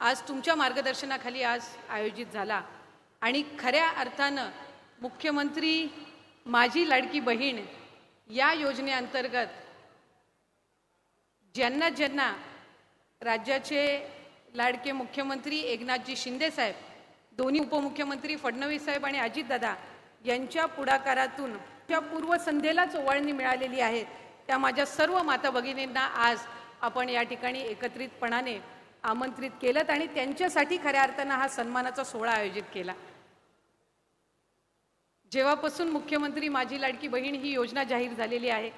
आज तुमच्या मार्गदर्शनाखाली आज आयोजित झाला. आणि खऱ्या अर्थानं मुख्यमंत्री माझी लाडकी बहीण या योजनेअंतर्गत ज्यांना ज्यांना राज्याचे लाडके मुख्यमंत्री एकनाथजी शिंदेसाहेब दोन्ही उपमुख्यमंत्री फडणवीस साहेब आणि अजितदादा यांच्या पुढाकारातून त्या पूर्वसंध्येलाच ओवाळणी मिळालेली आहे त्या माझ्या सर्व माता भगिनींना आज आपण या ठिकाणी एकत्रितपणाने आमंत्रित केलं आणि त्यांच्यासाठी खऱ्या अर्थानं हा सन्मानाचा सोहळा आयोजित केला. जेव्हापासून मुख्यमंत्री माझी लाडकी बहीण ही योजना जाहीर झालेली आहे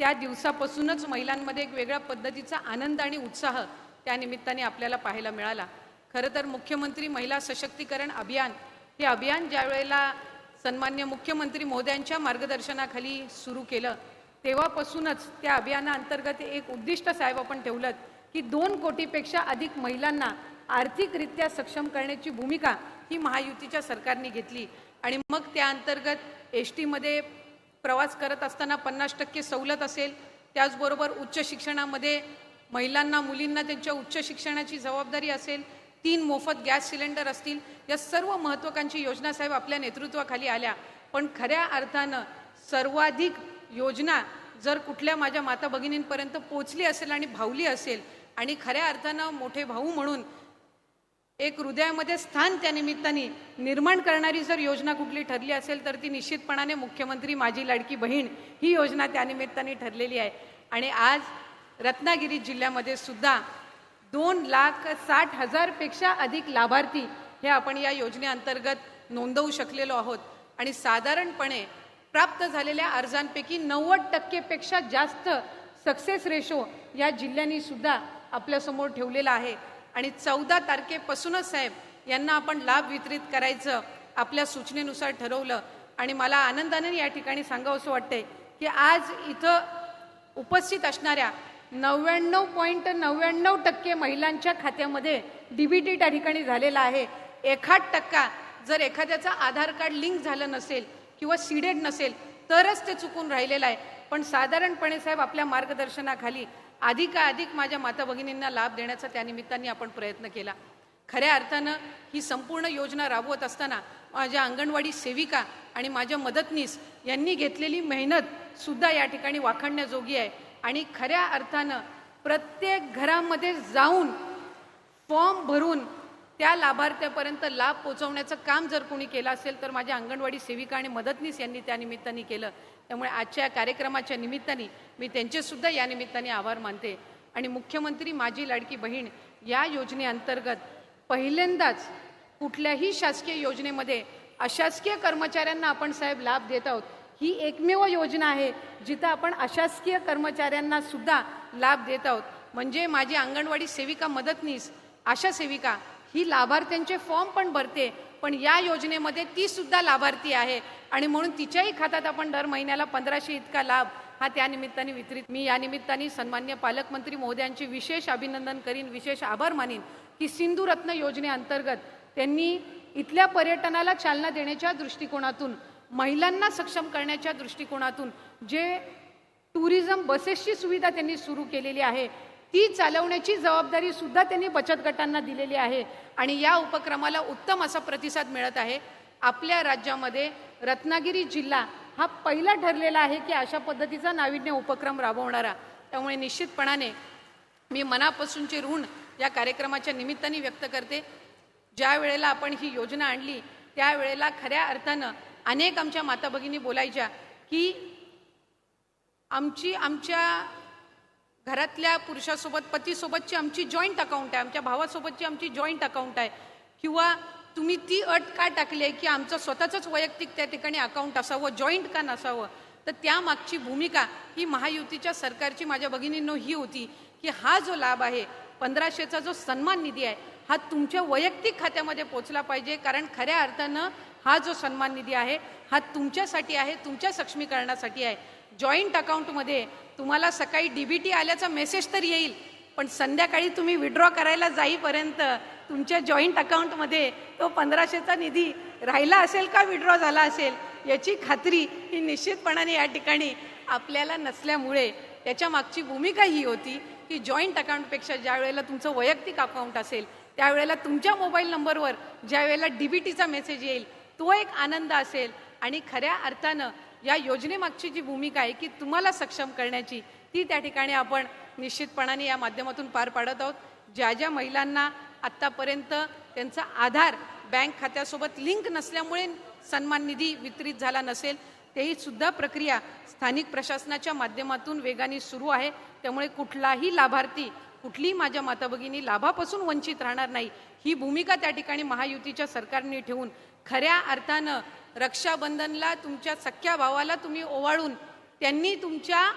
त्या दिवसापासूनच महिलांमध्ये एक वेगळ्या पद्धतीचा आनंद आणि उत्साह त्या निमित्ताने आपल्याला पाहायला मिळाला. खरं तर मुख्यमंत्री महिला सशक्तीकरण अभियान हे अभियान ज्यावेळेला सन्मान्य मुख्यमंत्री मोद्यांच्या मार्गदर्शनाखाली सुरू केलं तेव्हापासूनच त्या अभियानाअंतर्गत एक उद्दिष्ट साहेब आपण ठेवलं की दोन कोटीपेक्षा अधिक महिलांना आर्थिकरित्या सक्षम करण्याची भूमिका ही महायुतीच्या सरकारने घेतली. आणि मग त्या अंतर्गत एस टीमध्ये प्रवास करत असताना पन्नास टक्के सवलत असेल त्याचबरोबर उच्च शिक्षणामध्ये महिलांना मुलींना त्यांच्या उच्च शिक्षणाची जबाबदारी असेल तीन मोफत गॅस सिलेंडर असतील या सर्व महत्त्वाकांक्षी योजना साहेब आपल्या नेतृत्वाखाली आल्या. पण खऱ्या अर्थानं सर्वाधिक योजना जर कुठल्या माझ्या माता भगिनींपर्यंत पोचली असेल आणि भावली असेल आणि खऱ्या अर्थानं मोठे भाऊ म्हणून एक हृदयामध्ये स्थान त्या निमित्ताने निर्माण करणारी जर योजना कुठली ठरली असेल तर ती निश्चितपणाने मुख्यमंत्री माझी लाडकी बहीण ही योजना त्यानिमित्ताने ठरलेली आहे. आणि आज रत्नागिरी जिल्ह्यामध्ये सुद्धा दोन लाख साठ हजारपेक्षा अधिक लाभार्थी हे आपण या योजनेअंतर्गत नोंदवू शकलेलो आहोत. आणि साधारणपणे प्राप्त झालेल्या अर्जांपैकी नव्वद टक्केपेक्षा जास्त सक्सेस रेशो या जिल्ह्यांनी सुद्धा आपल्यासमोर ठेवलेला आहे. आणि चौदा तारखेपासूनच साहेब यांना आपण लाभ वितरित करायचं आपल्या सूचनेनुसार ठरवलं. आणि मला आनंदाने या ठिकाणी सांगावं असं वाटतंय की आज इथं उपस्थित असणाऱ्या नव्याण्णव पॉईंट नव्याण्णव टक्के महिलांच्या खात्यामध्ये डीबीटी त्या ठिकाणी झालेला आहे. एखाद टक्का जर एखाद्याचं आधार कार्ड लिंक झालं नसेल किंवा सीडेड नसेल तरच ते चुकून राहिलेलं आहे. पण साधारणपणे साहेब आपल्या मार्गदर्शनाखाली अधिकाधिक माझ्या माता भगिनींना लाभ देण्याचा त्या निमित्ताने आपण प्रयत्न केला. खऱ्या अर्थानं ही संपूर्ण योजना राबवत असताना माझ्या अंगणवाडी सेविका आणि माझ्या मदतनीस यांनी घेतलेली मेहनतसुद्धा या ठिकाणी वाखाणण्याजोगी आहे. आणि खऱ्या अर्थानं प्रत्येक घरामध्ये जाऊन फॉर्म भरून त्या लाभार्थ्यापर्यंत लाभ पोचवण्याचं काम जर कोणी केलं असेल तर माझ्या अंगणवाडी सेविका आणि मदतनीस यांनी त्या निमित्ताने केलं. त्यामुळे आजच्या या कार्यक्रमाच्या निमित्ताने मी त्यांचेसुद्धा या निमित्ताने आभार मानते. आणि मुख्यमंत्री माझी लाडकी बहीण या योजनेअंतर्गत पहिल्यांदाच कुठल्याही शासकीय योजनेमध्ये अशासकीय कर्मचाऱ्यांना आपण साहेब लाभ देत आहोत. ही एकमेव योजना आहे जिथं आपण अशासकीय कर्मचाऱ्यांना सुद्धा लाभ देत आहोत. म्हणजे माझी अंगणवाडी सेविका मदतनीस आशा सेविका ही लाभार्थ्यांचे फॉर्म पण भरते पण या योजनेमध्ये ती सुद्धा लाभार्थी आहे. आणि म्हणून तिच्याही खात्यात आपण दर महिन्याला पंधराशे इतका लाभ हा त्या निमित्ताने वितरित मी या निमित्ताने सन्मान्य पालकमंत्री महोदयांचे विशेष अभिनंदन करीन विशेष आभार मानीन. की सिंधुरत्न योजनेअंतर्गत त्यांनी इथल्या पर्यटनाला चालना देण्याच्या दृष्टिकोनातून महिलांना सक्षम करण्याच्या दृष्टिकोनातून जे टुरिझम बसेसची सुविधा त्यांनी सुरू केलेली आहे ती चालवण्याची जबाबदारी सुद्धा त्यांनी बचत गटांना दिलेली आहे. आणि या उपक्रमाला उत्तम असा प्रतिसाद मिळत आहे. आपल्या राज्यामध्ये रत्नागिरी जिल्हा हा पहिला ठरलेला आहे की अशा पद्धतीचा नाविन्य उपक्रम राबवणारा. त्यामुळे निश्चितपणाने मी मनापासूनचे ऋण या कार्यक्रमाच्या निमित्ताने व्यक्त करते. ज्या वेळेला आपण ही योजना आणली त्यावेळेला खऱ्या अर्थानं अनेक आमच्या माता भगिनी बोलायच्या की आमची आमच्या घरातल्या पुरुषासोबत पतीसोबतची आमची जॉईंट अकाउंट आहे. आमच्या भावासोबतची आमची जॉईंट अकाउंट आहे. किंवा तुम्ही ती अट का टाकली आहे की आमचं स्वतःचंच वैयक्तिक त्या ठिकाणी अकाउंट असावं जॉईंट का नसावं? तर त्यामागची भूमिका ही महायुतीच्या सरकारची माझ्या भगिनींनो ही होती की हा जो लाभ आहे पंधराशेचा जो सन्मान निधी आहे हा तुमच्या वैयक्तिक खात्यामध्ये पोचला पाहिजे. कारण खऱ्या अर्थानं हा जो सन्मान निधी आहे हा तुमच्यासाठी आहे तुमच्या सक्षमीकरणासाठी आहे. जॉईंट अकाउंटमध्ये तुम्हाला सकाळी डी बी टी आल्याचा मेसेज तर येईल पण संध्याकाळी तुम्ही विड्रॉ करायला जाईपर्यंत तुमच्या जॉईंट अकाउंटमध्ये तो पंधराशेचा निधी राहिला असेल का विड्रॉ झाला असेल याची खात्री ही निश्चितपणाने या ठिकाणी आपल्याला नसल्यामुळे त्याच्या मागची भूमिका ही होती की जॉईंट अकाउंटपेक्षा ज्या वेळेला तुमचं वैयक्तिक अकाउंट असेल त्यावेळेला तुमच्या मोबाईल नंबरवर ज्या वेळेला डी बी टीचा मेसेज येईल तो एक आनंद असेल आणि खऱ्या अर्थानं या योजनेमागची जी भूमिका आहे की तुम्हाला सक्षम करण्याची ती त्या ठिकाणी आपण निश्चितपणाने या माध्यमातून पार पाडत आहोत. ज्या ज्या महिलांना आत्तापर्यंत त्यांचा आधार बँक खात्यासोबत लिंक नसल्यामुळे सन्मान निधी वितरित झाला नसेल तेही सुद्धा प्रक्रिया स्थानिक प्रशासनाच्या माध्यमातून वेगाने सुरू आहे. त्यामुळे कुठलाही लाभार्थी कुठलीही माझ्या माता भगिनी लाभापासून वंचित राहणार नाही. ही भूमिका त्या ठिकाणी महायुतीच्या सरकारने ठेवून खऱ्या अर्थानं रक्षाबंधनला तुमच्या सख्या भावाला तुम्ही ओवाळून त्यांनी तुमच्या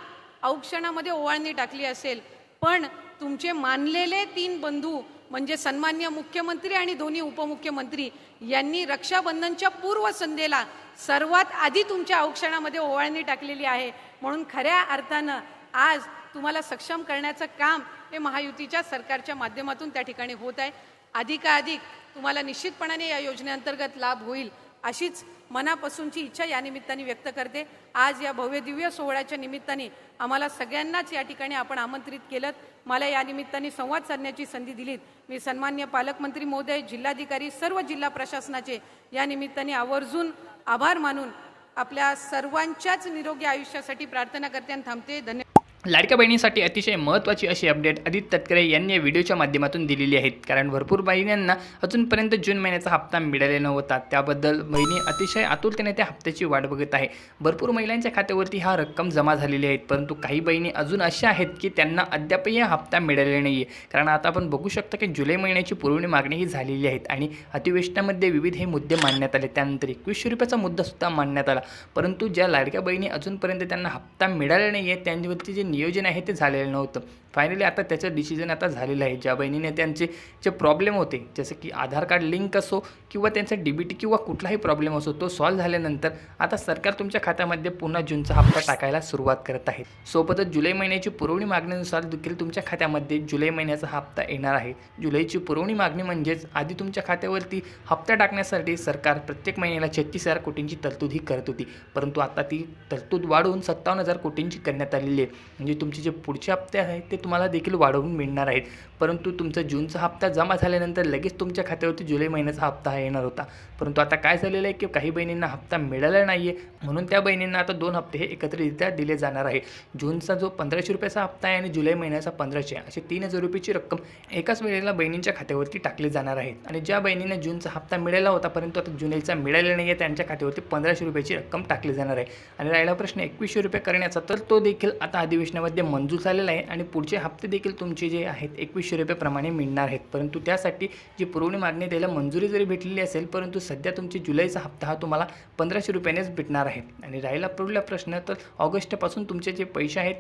औक्षणामध्ये ओवाळणी टाकली असेल. पण तुमचे मानलेले तीन बंधू म्हणजे सन्मान्य मुख्यमंत्री आणि दोन्ही उपमुख्यमंत्री यांनी रक्षाबंधनच्या पूर्वसंध्येला सर्वात आधी तुमच्या औक्षणामध्ये ओवाळणी टाकलेली आहे. म्हणून खऱ्या अर्थानं आज तुम्हाला सक्षम करण्याचं काम हे महायुतीच्या सरकारच्या माध्यमातून त्या ठिकाणी होत आहे. अधिकाधिक तुम्हाला निश्चितपणाने या योजनेअंतर्गत लाभ होईल अशीच मनापासूनची इच्छा या निमित्ताने व्यक्त करते. आज या भव्यदिव्य सोहळ्याच्या निमित्ताने आम्हाला सगळ्यांनाच या ठिकाणी आपण आमंत्रित केलं. मला या निमित्ताने संवाद साधण्याची संधी दिलीत. मी सन्मान्य पालकमंत्री महोदय जिल्हाधिकारी सर्व जिल्हा प्रशासनाचे या निमित्ताने आवर्जून आभार मानून आपल्या सर्वांच्याच निरोगी आयुष्यासाठी प्रार्थना करते आणि थांबते. धन्यवाद. लाडक्या बहिणीसाठी अतिशय महत्त्वाची अशी अपडेट आदित्य तटकरे यांनी या व्हिडिओच्या माध्यमातून दिलेली आहेत कारण भरपूर बहिणींना अजूनपर्यंत जून महिन्याचा हप्ता मिळालेला नव्हता. त्याबद्दल बहिणी अतिशय आतुरतेने त्या हप्त्याची वाट बघत आहे. भरपूर महिलांच्या खात्यावरती हा रक्कम जमा झालेली आहेत परंतु काही बहिणी अजून अशा आहेत की त्यांना अद्यापही हा हप्ता मिळालेला नाही आहे कारण आता आपण बघू शकतो की जुलै महिन्याची पुरवणी मागणी ही झालेली आहेत आणि अधिवेशनामध्ये विविध हे मुद्दे मांडण्यात आले. त्यानंतर एकवीसशे रुपयाचा मुद्दासुद्धा मांडण्यात आला. परंतु ज्या लाडक्या बहिणी अजूनपर्यंत त्यांना हप्ता मिळाला नाही आहे त्यांच्यावरती जे नियोजन आहे ते झालेलं नव्हतं. फायनली आता त्याचं डिसिजन आता झालेलं आहे. ज्या बहिणीने त्यांचे जे प्रॉब्लेम होते जसं की आधार कार्ड लिंक असो किंवा त्यांचा डी बी टी किंवा कुठलाही प्रॉब्लेम असो तो सॉल्व्ह झाल्यानंतर आता सरकार तुमच्या खात्यामध्ये पुन्हा जूनचा हप्ता टाकायला सुरुवात करत आहे. सोबतच जुलै महिन्याची पुरवणी मागणीनुसार देखील तुमच्या खात्यामध्ये जुलै महिन्याचा हप्ता येणार आहे. जुलैची पुरवणी मागणी म्हणजेच आधी तुमच्या खात्यावरती हप्ता टाकण्यासाठी सरकार प्रत्येक महिन्याला छत्तीस हजार कोटींची तरतूद ही करत होती. परंतु आता ती तरतूद वाढवून सत्तावन्न हजार कोटींची करण्यात आलेली आहे. म्हणजे तुमचे जे पुढचे हप्ते आहेत ते तुम्हाला देखील वाढवून मिळणार आहेत. परंतु तुमचा जूनचा हप्ता जमा झाल्यानंतर लगेच तुमच्या खात्यावरती जुलै महिन्याचा हप्ता हा येणार होता. परंतु आता काय झालेलं आहे की काही बहिणींना हप्ता मिळाला नाही आहे म्हणून त्या बहिणींना आता दोन हप्ते हे एकत्रितरित्या दिले जाणार आहे जूनचा जो पंधराशे रुपयाचा हप्ता आहे आणि जुलै महिन्याचा पंधराशे असे तीन हजार रुपयाची रक्कम एकाच वेळेला बहिणींच्या खात्यावरती टाकली जाणार आहेत आणि ज्या बहिणींना जूनचा हप्ता मिळाला होता परंतु आता जुलैचा मिळाला नाही आहे त्यांच्या खात्यावरती पंधराशे रुपयाची रक्कम टाकली जाणार आहे. आणि राहिला प्रश्न एकवीसशे रुपये करण्याचा तर तो देखील आता अधिवेशनामध्ये मंजूर झालेला आहे आणि पुढचे हप्ते देखील तुमचे जे आहेत एकवीसशे रुपयाप्रमाणे मिळणार आहेत. परंतु त्यासाठी जी पुरवणी मागणी त्याला मंजुरी जरी भेटलेली असेल परंतु सध्या तुमची जुलैचा हप्ता हा तुम्हाला पंधराशे रुपयानेच भेटणार आहे. आणि राहिला पुढला प्रश्न तर ऑगस्टपासून तुमचे जे पैसे आहेत